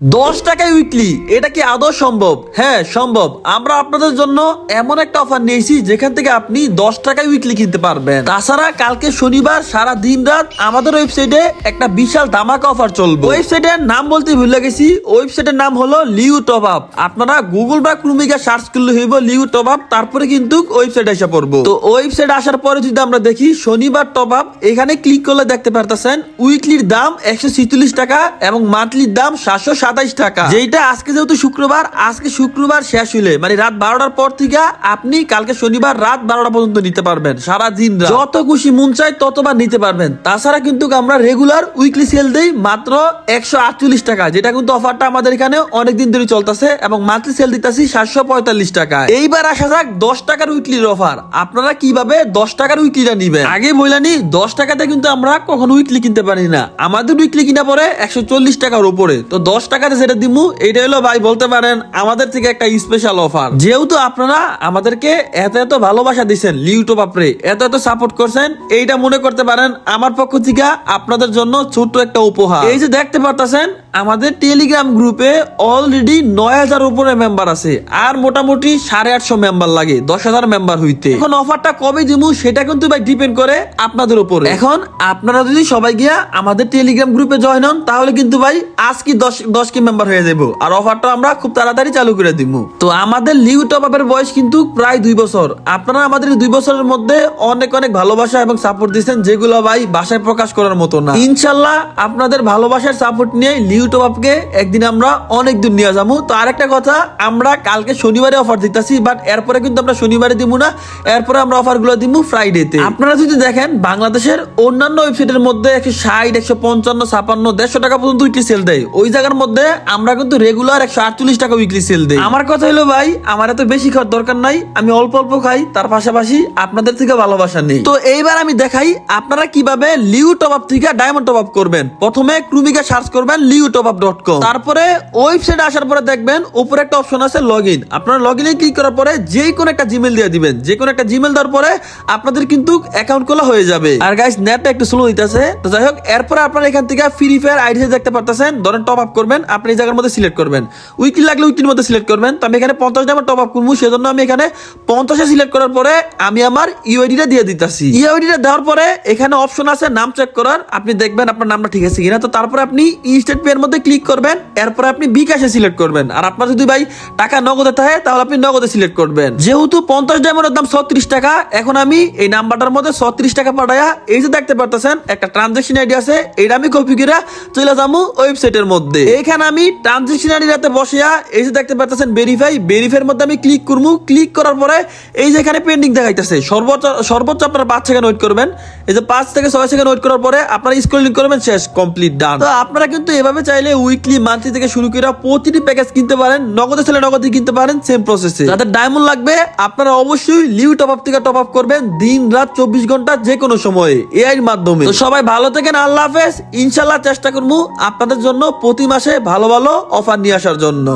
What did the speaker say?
দশ টাকায় উইকলি এটা কি আদৌ সম্ভব? হ্যাঁ সম্ভব। আমরা আপনাদের জন্য এমন একটা অফার নিয়েছি যেখান থেকে আপনি দশ টাকায় উইকলি কিনতে পারবেন। তাছাড়া কালকে শনিবার সারা দিন রাত আমাদের ওয়েবসাইটে একটা বিশাল ধামাকা অফার চলবে। ওয়েবসাইটের নাম বলতে ভুলে গেছি। ওয়েবসাইটের নাম হলো লিউ টপ আপ আপনারা গুগল বা ক্রুমিকা সার্চ করলে হইব লিউ টপ আপ তারপরে কিন্তু ওয়েবসাইট এসে পড়ব। তো ওয়েবসাইট আসার পরে যদি আমরা দেখি, শনিবার টপ আপ এখানে ক্লিক করলে দেখতে পারতেছেন উইকলির দাম একশো টাকা এবং মান্থলির দাম সাতশো সাতাইশ টাকা। যেটা আজকে যেহেতু শুক্রবার আজকে শুক্রবার শেষ হইলে মানে রাত বারোটার পর থেকে আপনি কালকে শনিবার রাত বারোটা পর্যন্ত নিতে পারবেন সারা দিন যত খুশি মন চাই ততবার নিতে পারবেন। তাছাড়া কিন্তু আমরা রেগুলার উইকলি সেল দেই মাত্র একশো আটচল্লিশ টাকা যেটা কিন্তু অফারটা আমাদের এখানে অনেকদিন ধরে চলতেছে এবং মান্থলি সেল দিতেছি সাতশো পঁয়তাল্লিশ টাকা এইবার আসা যাক দশ টাকার উইকলির অফার আপনারা কীভাবে দশ টাকার উইকলিটা নিবেন? আগে বললানি দশ টাকাতে কিন্তু আমরা কখনো উইকলি কিনতে পারি না। আমাদের উইকলি কিনা পরে একশো চল্লিশ টাকার উপরে। তো দশ টাকাতে যেটা দিমু এটা হলো ভাই বলতে পারেন আমাদের থেকে একটা স্পেশাল অফার যেহেতু আপনারা আমাদেরকে এত এত ভালোবাসা দিচ্ছেন ইউটিউব আপরে এত এত সাপোর্ট করছেন, এইটা মনে করতে পারেন আমার পক্ষ থেকে আপনাদের জন্য ছোট্ট একটা উপহার। এই যে দেখতে পারতেছেন আমাদের টেলিগ্রাম গ্রুপে অলরেডি নয় হাজার উপরে মেম্বার আছে। আর মোটামুটি সাড়ে আটশো মেম্বার লাগে, দশ হাজার মেম্বার হইতে। এখন অফারটা কবে দিমু, সেটা কিন্তু ভাই ডিপেন্ড করে আপনাদের উপরে। এখন আপনারা যদি সবাই গিয়া আমাদের টেলিগ্রাম গ্রুপে জয়েন হন, তাহলে কিন্তু ভাই আজকে দশ দশ কি মেম্বার হয়ে যাব আর অফারটা আমরা খুব তাড়াতাড়ি চালু করে দিব তো আমাদের লিউ টপ আপের বয়স কিন্তু প্রায় দুই বছর। আপনারা আমাদের দুই বছরের মধ্যে অনেক অনেক ভালোবাসা এবং সাপোর্ট দিচ্ছেন যেগুলো ভাই বাসায় প্রকাশ করার মতো না। ইনশাল্লাহ আপনাদের ভালোবাসার সাপোর্ট নিয়ে লিউ টপ আপকে একদিন আমরা অনেক দূর নিয়ে যাব। তো আরেকটা কথা, আমরা কালকে শনিবারে অফার দিতেছি বাট এরপরে কিন্তু আমরা শনিবারে দিব না, এরপরে আমরা অফারগুলো দিব ফ্রাইডেতে আপনারা যদি দেখেন, বাংলাদেশের অন্যান্য ওয়েবসাইটের মধ্যে একশো ষাট, একশো পঞ্চান্ন ছাপান্ন দেড়শো টাকা পর্যন্ত উইকলি সেল দেয়। ওই জায়গার মধ্যে আমরা কিন্তু রেগুলার একশো আটচল্লিশ টাকা উইকলি সেল দেয় আমার কথা হলো ভাই, আমার এত বেশি খাওয়ার দরকার নাই, আমি অল্প অল্প খাই, তার পাশাপাশি আপনাদের থেকে ভালোবাসা নেই। তো এইবার আমি দেখাই, আপনারা কীভাবে লিউ টপ আপ থেকে ডায়মন্ড টপ আপ করবেন। প্রথমে ক্রুমিকা সার্চ করবেন লিউ তারপরে আসার পরে দেখবেন উপরে একটা অপশন আছে লগ ইন আপনারা লগ ইনে ক্লিক করার পরে যে কোনো একটা জিমেল দিয়ে দিবেন। যে কোনো একটা জিমেল দেওয়ার পরে আপনাদের কিন্তু অ্যাকাউন্ট খোলা হয়ে যাবে। আর গাইস নেটটা একটু স্লো তো যাই হোক, এরপরে এখান থেকে ফ্রি ফায়ার আইডি দেখতে পারতেছেন। ধরেন টপ আপ করবেন, আপনি এই জায়গার মধ্যে সিলেক্ট করবেন। উইকলি লাগলে উইকলির মধ্যে সিলেক্ট করবেন। তো আমি এখানে পঞ্চাশ টপ আপ করব, সেজন্য আমি এখানে পঞ্চাশে সিলেক্ট করার পরে আমি আমার ইউআইডিটা দিয়ে দিতেছি। ইউআইডিটা দেওয়ার পরে এখানে অপশন আছে নাম চেক করার। আপনি দেখবেন আপনার নামটা ঠিক আছে কিনা। তো তারপরে আপনি ইনস্টেট পে মধ্যে ক্লিক করবেন, এরপরে আপনি বিকাশে সিলেক্ট করবেন। আর আপনার যদি ভাই টাকা নগদে থাকে, তাহলে আপনি নগদে সিলেক্ট করবেন। যেহেতু পঞ্চাশ ডায়মন্ডের দাম ছত্রিশ টাকা, এখন আমি এই নাম্বারটার মধ্যে ছত্রিশ টাকা পাঠায়া এই যে দেখতে পারতেছেন, একটা ট্রানজাকশন আইডি আছে এটা আমি কপি করে চলে যাব ওয়েবসাইটের মধ্যে। এইখানে আমি ট্রানজাকশন আইডি রাতে বসিয়া এই যে দেখতে পারতেছেন ভেরিফাই ভেরিফাইয়ের মধ্যে আমি ক্লিক করব। ক্লিক করার পরে এই যে এখানে পেন্ডিং দেখাইতেছে, সর্বোচ্চ সর্বোচ্চ আপনার পাঁচ সেকেন্ড ওয়েট করবেন। এই যে পাঁচ থেকে ছয় সেকেন্ড ওয়েট করার পরে আপনারা স্ক্রলিং করবেন, শেষ কমপ্লিট ডান তো আপনারা কিন্তু এভাবে চাইলে উইকলি মান্থলি থেকে শুরু করে প্রতিটি প্যাকেজ কিনতে পারেন। নগদে ছেলে নগদে কিনতে পারেন সেম প্রসেসে যাদের ডায়মন্ড লাগবে, আপনারা অবশ্যই লিউ টপ আপ থেকে টপ আপ করবেন দিন, রাত, চব্বিশ ঘণ্টা যে কোনো সময়ে এআই এর মাধ্যমে। তো সবাই ভালো থাকেন, আল্লাহ হাফেজ। ইনশাল্লাহ চেষ্টা করব আপনাদের জন্য প্রতি মাসে ভালো ভালো অফার নিয়ে আসার জন্য।